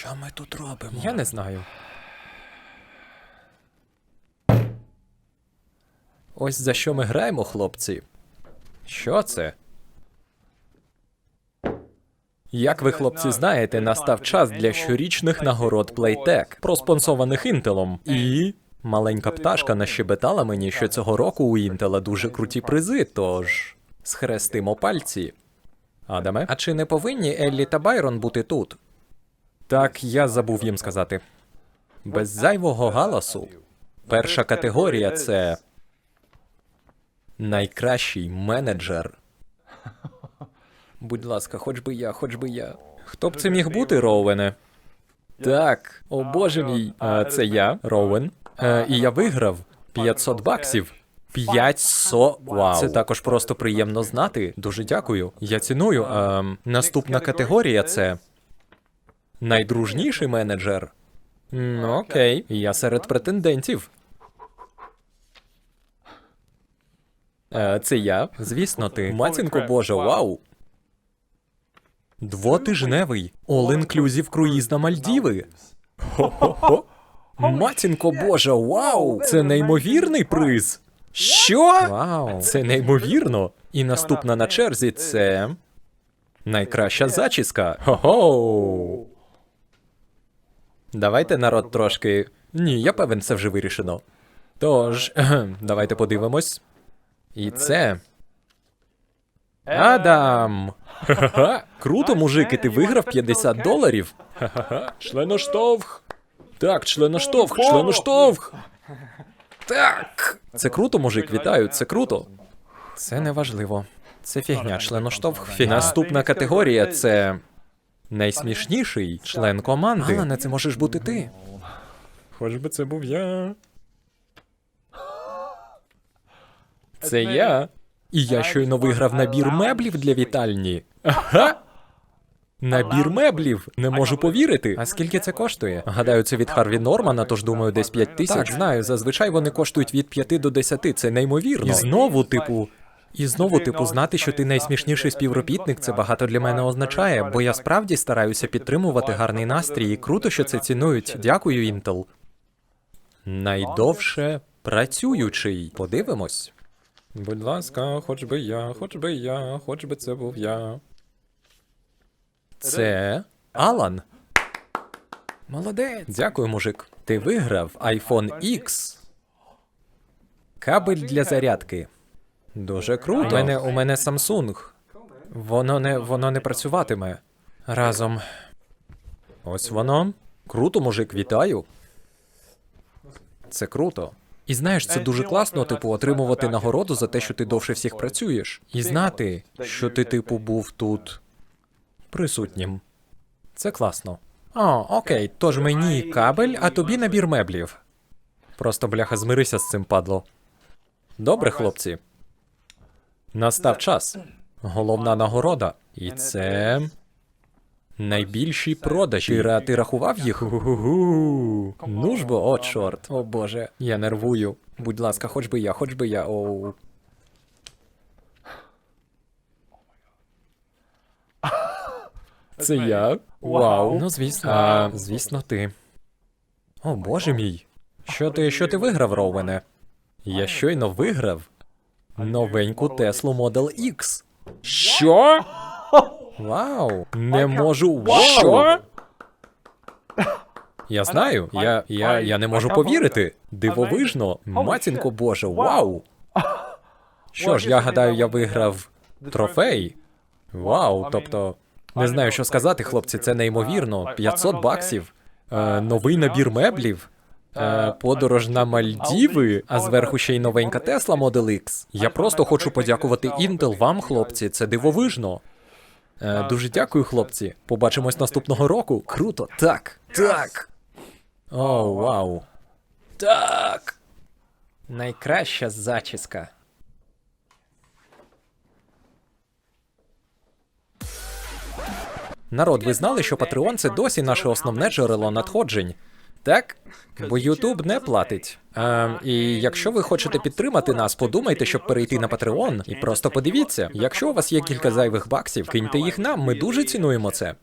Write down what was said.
Що ми тут робимо? Я не знаю. Ось за що ми граємо, хлопці. Що це? Як ви, хлопці, знаєте, настав час для щорічних нагород Playtech, проспонсованих Інтелом. І маленька пташка нащебетала мені, що цього року у Інтела дуже круті призи, тож схрестимо пальці. Адаме, а чи не повинні Еллі та Байрон бути тут? Так, я забув їм сказати. Без зайвого галасу. Перша категорія це найкращий менеджер. Будь ласка, хоч би я, хоч би я. Хто б це міг бути, Роуене? Так, о боже мій, це я, Роуен. Е, і я виграв 500 баксів. 500? Вау. Це також просто приємно знати. Дуже дякую. Я ціную. Ем, наступна категорія це найдружніший менеджер. Ну, окей, я серед претендентів. Е, це я, звісно, ти. Матінко Боже, вау. Двотижневий all-inclusive круїз на Мальдіви. Хо-хо-хо. Матінко Боже, вау! Це неймовірний приз. Що? Вау, це неймовірно. І наступна на черзі це. Найкраща зачіска. Хо-хо! Давайте народ трошки. Ні, я певен, це вже вирішено. Тож, давайте подивимось. І це. Адам! Ха-ха-ха! Круто, мужики, ти виграв 50 доларів. Ха-ха-ха. Членоштовх. Так, членоштовх, членоштовх. Так. Це круто, мужик, вітаю, це круто. Це не важливо. Це фігня, членоштовх фігня. Наступна категорія це найсмішніший член команди. Алане, це можеш бути ти. Хоч би це був я. Це я. І я щойно виграв набір меблів для вітальні. Ага. Набір меблів. Не можу повірити. А скільки це коштує? Гадаю, це від Харві Нормана, тож думаю, десь 5 тисяч. Так, знаю, зазвичай вони коштують від 5 до 10, це неймовірно. І знову, типу. І знову, типу, знати, що ти найсмішніший співробітник, це багато для мене означає, бо я справді стараюся підтримувати гарний настрій, і круто, що це цінують. Дякую, Intel. Найдовше працюючий. Подивимось. Будь ласка, хоч би я, хоч би я, хоч би це був я. Це Алан. Молодець. Дякую, мужик. Ти виграв iPhone X. Кабель для зарядки. Дуже круто. У мене, у мене Samsung. Воно не, воно не працюватиме. Разом. Ось воно. Круто, мужик, вітаю. Це круто. І знаєш, це дуже класно, типу, отримувати нагороду за те, що ти довше всіх працюєш. І знати, що ти, типу, був тут присутнім. Це класно. О, окей, тож мені кабель, а тобі набір меблів. Просто бляха змирися з цим падло. Добре, хлопці. Настав час. Головна нагорода. І це. Найбільші продажі. Ти, ти рахував їх? Гу-гу-гу. Ну ж бо, о, чорт. О боже, я нервую. Будь ласка, хоч би я, хоч би я. Оу. Це я? Вау. Ну, звісно. А, звісно, ти. О, боже мій. Що ти, що ти виграв, Роуене? Я щойно виграв новеньку Теслу Model X. Що? Вау! Не можу. Що? Я знаю, я, я, я не можу повірити. Дивовижно, матінко Боже, вау! Що ж, я гадаю, я виграв трофей. Вау, тобто. Не знаю, що сказати, хлопці, це неймовірно. 500 баксів, е, новий набір меблів, е, подорож на Мальдіви, а зверху ще й новенька Tesla Model X. Я просто хочу подякувати Intel вам, хлопці, це дивовижно. Е, дуже дякую, хлопці. Побачимось наступного року. Круто, так, так. О, вау. Так. Найкраща зачіска. Народ, ви знали, що Patreon – це досі наше основне джерело надходжень? Так? Бо YouTube не платить. Е, і якщо ви хочете підтримати нас, подумайте, щоб перейти на Patreon. І просто подивіться, якщо у вас є кілька зайвих баксів, киньте їх нам. Ми дуже цінуємо це.